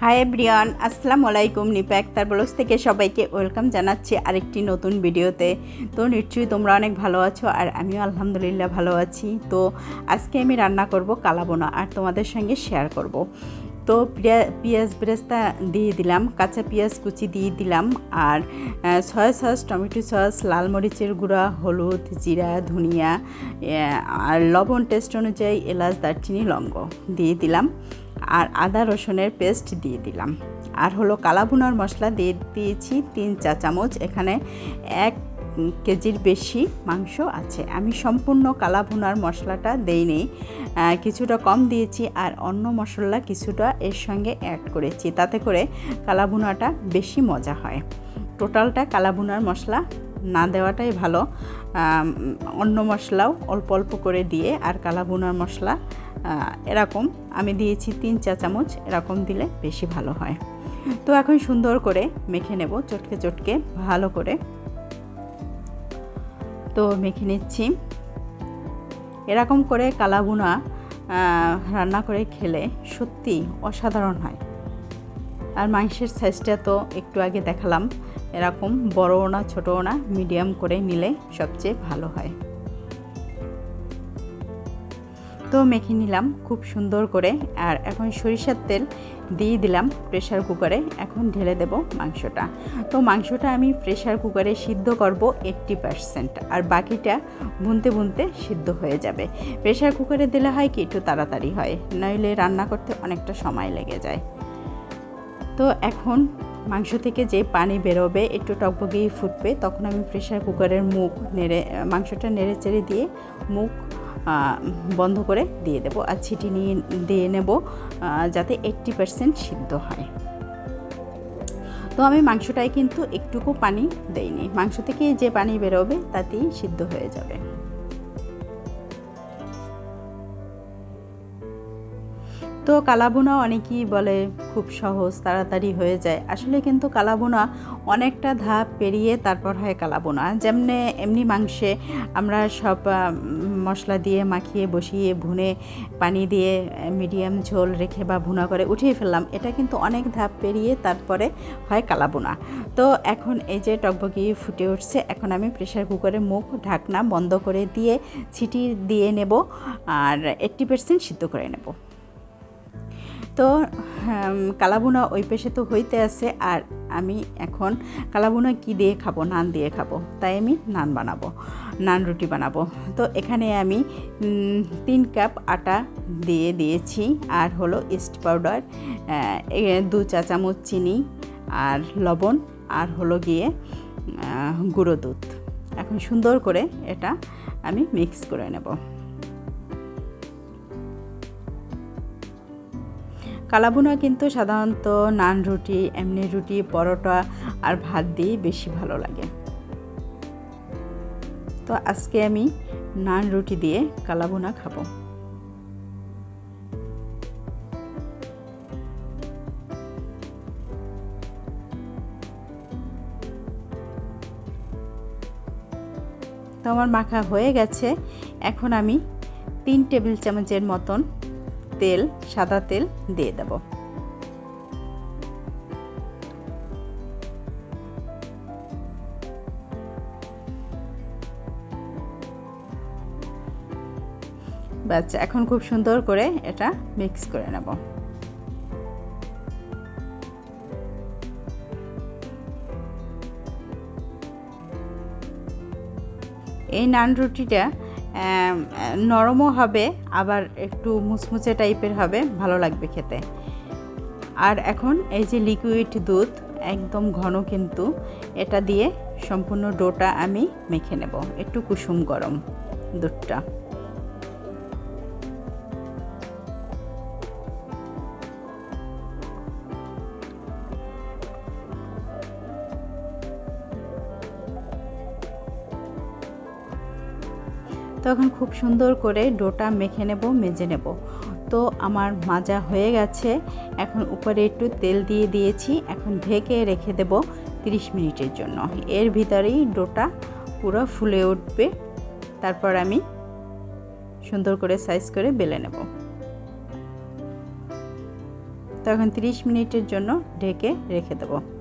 Hi everyone, আসসালামু আলাইকুম। নিপা একতার ব্লগস থেকে সবাইকে ওয়েলকাম জানাচ্ছি আরেকটি নতুন ভিডিওতে। তো নিশ্চয়ই তোমরা অনেক ভালো আছো আর আমিও আলহামদুলিল্লাহ ভালো আছি। তো আজকে আমি রান্না করব কালাবোনা আর তোমাদের সঙ্গে শেয়ার করব। তো পিয়া- পেঁয়াজ বেরেস্তা দিয়ে দিলাম, কাঁচা পেঁয়াজ কুচি দিয়ে দিলাম আর সয়া সস, টমেটো সস, লাল মরিচের গুঁড়া, হলুদ, জিরা, ধনিয়া আর লবণ টেস্ট অনুযায়ী এলাচ, দারচিনি লঙ্গ দিয়ে দিলাম। আর আদা রসুনের পেস্ট দিয়ে দিলাম। আর হলো কালাভুনার মশলা দিয়ে দিয়েছি তিন চা চামচ। এখানে এক কেজির বেশি মাংস আছে। আমি সম্পূর্ণ কালাভুনার মশলাটা দেইনি। কিছুটা কম দিয়েছি আর অন্য মশলা কিছুটা এর সঙ্গে অ্যাড করেছি। তাতে করে কালাভুনাটা বেশি মজা হয়। টোটালটা কালাভুনার মশলা না দেওয়াটাই ভালো। অন্য মশলাও অল্প অল্প করে দিয়ে আর কালাভুনার মশলা এরকম। আমি দিয়েছি তিন চা চামচ এরকম দিলে বেশি ভালো হয়। তো এখন সুন্দর করে মেখে নেব চটকে চটকে ভালো করে। তো মেখে নিচ্ছি। এরকম করে কালাভুনা আহ, রান্না করে খেলে সত্যি অসাধারণ হয়। আর মাংসের সাইজটা তো একটু আগে দেখালাম। এরকম বড়ও না ছোটও না মিডিয়াম করে নিলে সবচেয়ে ভালো হয়। তো মেখে নিলাম খুব সুন্দর করে। আর এখন সরিষার তেল দিয়ে দিলাম প্রেশার কুকারে এখন ঢেলে দেব মাংসটা। তো মাংসটা আমি প্রেশার কুকারে সিদ্ধ করব এইট্টি পারসেন্ট আর বাকিটা বুনতে বুনতে সিদ্ধ হয়ে যাবে। প্রেশার কুকারে দিলে হয় কি, একটু তাড়াতাড়ি হয়। নইলে রান্না করতে অনেকটা সময় লেগে যায়। তো এখন মাংস থেকে যে পানি বেরোবে, একটু টকবগিয়ে ফুটবে, তখন আমি প্রেশার কুকারের মুখ নেড়ে, মাংসটা নেড়ে চেড়ে দিয়ে মুখ বন্ধ করে দিয়ে দেব আর ছিটি নিয়ে, দিয়ে নেব যাতে এইট্টি পারসেন্ট সিদ্ধ হয়। তো আমি মাংসটায় কিন্তু একটুকু পানি দেইনি। মাংস থেকে যে পানি বেরোবে তাতেই সিদ্ধ হয়ে যাবে। তো কালাবোনা অনেকেই বলে খুব সহজ, তাড়াতাড়ি হয়ে যায়। আসলে কিন্তু কালাবোনা অনেকটা ধাপ পেরিয়ে তারপর হয় কালাবোনা। যেমনি এমনি মাংসে আমরা সব মশলা দিয়ে মাখিয়ে বসিয়ে ভুনে পানি দিয়ে মিডিয়াম ঝোল রেখে বা ভুনা করে উঠিয়ে ফেললাম। এটা কিন্তু অনেক ধাপ পেরিয়ে তারপরে হয় কালাবোনা। তো এখন এই যে টকবগিয়ে ফুটে উঠছে, এখন আমি প্রেশার কুকারের মুখ, ঢাকনা বন্ধ করে দিয়ে ছিটি দিয়ে নেব, আর এইট্টি পার্সেন্ট সিদ্ধ করে নেব। তো কালাবুনা ওই পেশে তো হইতে আছে আর আমি এখন কালাবুনা কি দিয়ে খাব, নান দিয়ে খাব? তাই আমি নান বানাবো, নান রুটি বানাবো। তো এখানে আমি তিন কাপ আটা দিয়ে দিয়েছি আর হলো ইস্ট পাউডার দু চা চামচ চিনি আর লবণ আর হলো গিয়ে গুঁড়ো দুধ। এখন সুন্দর করে এটা আমি মিক্স করে নেব। কালাভুনা কিন্তু সাধারণত নান রুটি, এমনি রুটি, পরোটা আর ভাত দিয়ে বেশি ভালো লাগে। তো আজকে আমি নান রুটি দিয়ে কালাভুনা খাব। তো আমার মাখা হয়ে গেছে। এখন আমি তিন টেবিল চামচের মতন তেল, সাদা তেল দিয়ে দেব। ব্যাস, এখন খুব সুন্দর করে এটা মিক্স করে নেব। এই নান রুটিটা নরমও হবে, আবার একটু মুচমুচে টাইপের হবে, ভালো লাগবে খেতে। আর এখন এই যে লিকুইড দুধ, একদম ঘন কিন্তু, এটা দিয়ে সম্পূর্ণ ডোটা আমি মেখে নেব। একটু কুসুম গরম দুধটা। তখন খুব সুন্দর করে ডোটা মেখে নেব, মেজে নেব। তো আমার মাজা হয়ে গেছে। এখন উপরে একটু তেল দিয়ে দিয়েছি। এখন ঢেকে রেখে দেব 30 মিনিটের জন্য। এর ভিতরেই ডোটা পুরো ফুলে উঠবে। তারপর আমি সুন্দর করে সাইজ করে বেলে নেব। তখন এখন 30 মিনিটের জন্য ঢেকে রেখে দেবো।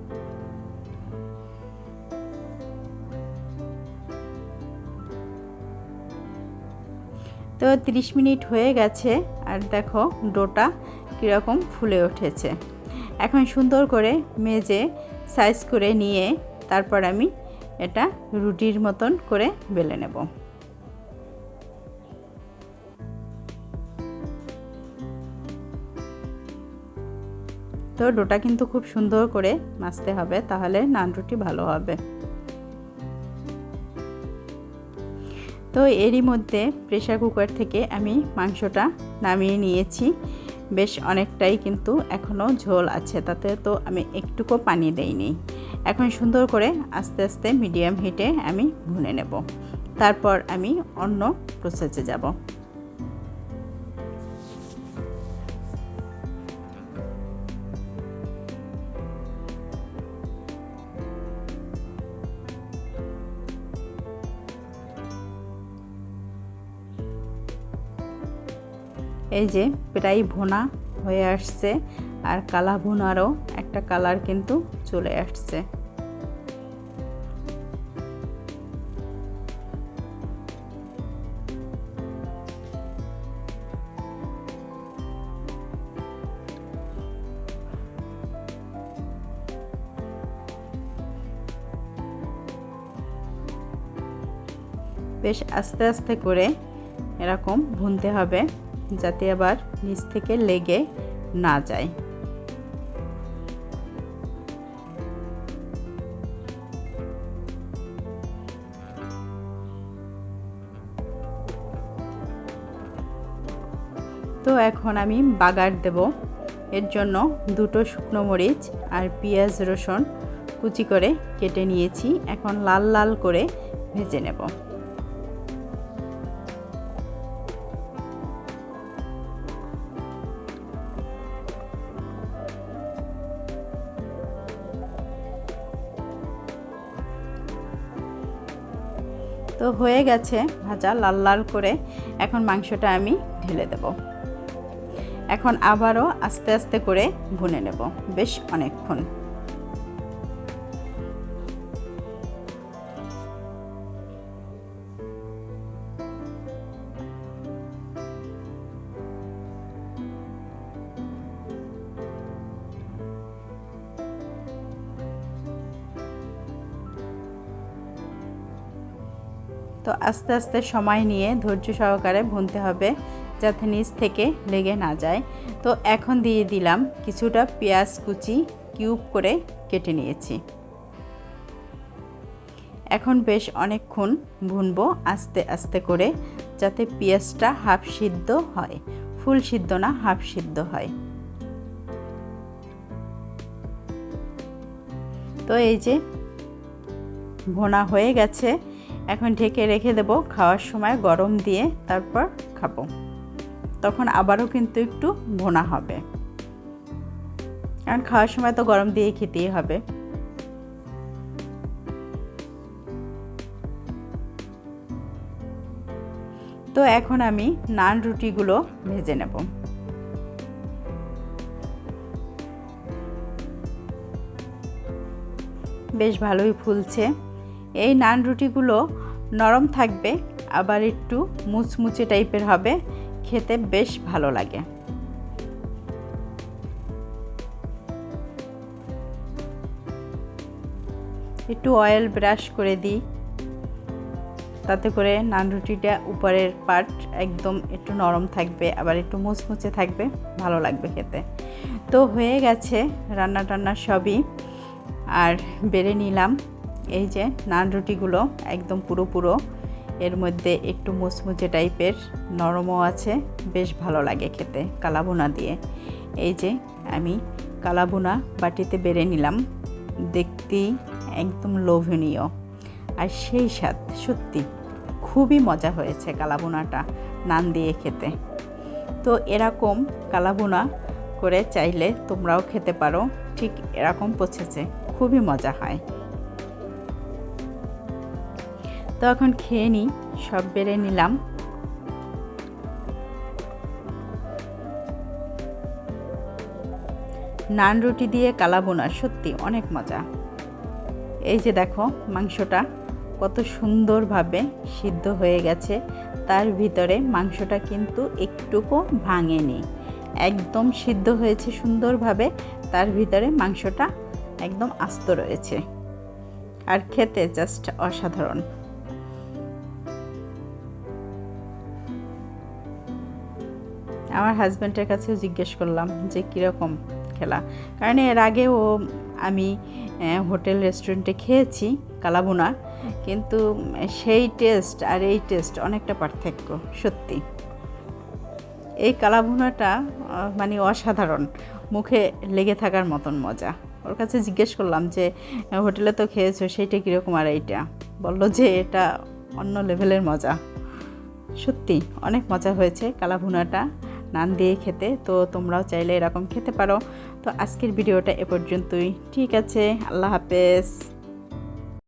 তো 30 মিনিট হয়ে গেছে আর দেখো ডোটা কীরকম ফুলে উঠেছে। এখন সুন্দর করে মেজে সাইজ করে নিয়ে তারপর আমি এটা রুটির মতন করে বেলে নেব। তো ডোটা কিন্তু খুব সুন্দর করে মাছতে হবে, তাহলে নান রুটি ভালো হবে। তো এরই মধ্যে প্রেশার কুকার থেকে আমি মাংসটা নামিয়ে নিয়েছি। বেশ অনেকটাই কিন্তু এখনও ঝোল আছে, তাতে তো আমি একটুকু পানি দেইনি। এখন সুন্দর করে আস্তে আস্তে মিডিয়াম হিটে আমি ভুনে নেব। তারপর আমি অন্য প্রসেসে যাব। এই যে প্রায় ভোনা হয়ে আসছে আর কালা ভুনারও একটা কালার কিন্তু চলে আসছে। বেশ আস্তে আস্তে করে এরকম ভুনতে হবে। যাতে আবার নিচ থেকে লেগে না যায়। তো এখন আমি বাগার দেব। এর জন্য দুটো শুকনো মরিচ আর পেঁয়াজ রসুন কুচি করে কেটে নিয়েছি। এখন লাল লাল করে ভেজে নেব। তো হয়ে গেছে ভাজা লাল লাল করে। এখন মাংসটা আমি ঢেলে দেব। এখন আবারও আস্তে আস্তে করে ভুনে নেব, বেশ অনেকক্ষণ। তো আস্তে আস্তে সময় নিয়ে ধৈর্য সহকারে ভুনতে হবে যাতে নিচ থেকে লেগে না যায়। তো এখন দিয়ে দিলাম কিছুটা পেঁয়াজ কুচি কিউব করে কেটে নিয়েছি। এখন বেশ অনেকক্ষণ ভুনবো আস্তে আস্তে করে যাতে পেঁয়াজটা হাফ সিদ্ধ হয়, ফুল সিদ্ধ না হাফ সিদ্ধ হয়। তো এই যে ভোনা হয়ে গেছে এখন ঢেকে রেখে দেব। খাওয়ার সময় গরম দিয়ে তারপর খাব। তখন আবারও কিন্তু একটু ভোনা হবে। কারণ খাওয়ার সময় তো গরম দিয়ে খেতেই হবে। তো এখন আমি নান রুটিগুলো ভেজে নেব। বেশ ভালোই ফুলছে। এই নান রুটিগুলো নরম থাকবে, আবার একটু মুচমুচে টাইপের হবে, খেতে বেশ ভালো লাগে। একটু অয়েল ব্রাশ করে দিই, তাতে করে নান রুটিটা উপরের পার্ট একদম একটু নরম থাকবে, আবার একটু মুচমুচে থাকবে, ভালো লাগবে খেতে। তো হয়ে গেছে রান্না টান্না সবই, আর বেড়ে নিলাম। এই যে নান রুটিগুলো একদম পুরো পুরো। এর মধ্যে একটু মুচমুচে টাইপের, নরমও আছে, বেশ ভালো লাগে খেতে কালাবোনা দিয়ে। এই যে আমি কালাবোনা বাটিতে বেড়ে নিলাম, দেখতেই একদম লোভনীয়। আর সেই স্বাদ, সত্যি খুবই মজা হয়েছে কালাবোনাটা নান দিয়ে খেতে। তো এরকম কালাবোনা করে চাইলে তোমরাও খেতে পারো, ঠিক এরকম পচেছে, খুবই মজা হয়। তো এখন খেয়ে নিই, সব বেড়ে নিলাম। নান রুটি দিয়ে কালাবোনা সত্যি অনেক মজা। এই যে দেখো মাংসটা কত সুন্দরভাবে সিদ্ধ হয়ে গেছে, তার ভিতরে মাংসটা কিন্তু একটুকু ভাঙেনি। একদম সিদ্ধ হয়েছে সুন্দরভাবে, তার ভিতরে মাংসটা একদম আস্ত রয়েছে। আর খেতে জাস্ট অসাধারণ। আমার হাজব্যান্ডের কাছেও জিজ্ঞেস করলাম যে, কীরকম খেলা? কারণ এর আগেও আমি হোটেল, রেস্টুরেন্টে খেয়েছি, কালাভুনা। কিন্তু সেই টেস্ট আর এই টেস্ট অনেকটা পার্থক্য, সত্যি। এই কালাভুনাটা মানে অসাধারণ, মুখে লেগে থাকার মতন মজা। ওর কাছে জিজ্ঞেস করলাম যে, হোটেলে তো খেয়েছো, সেইটা কীরকম আর এইটা? বলল যে, এটা অন্য লেভেলের মজা। সত্যি, অনেক মজা হয়েছে কালাভুনাটা। নান দিয়ে খেতে, তো তোমরাও চাইলে এরকম খেতে পারো। তো আজকের ভিডিওটা এ পর্যন্তই। ঠিক আছে, আল্লাহ হাফেজ।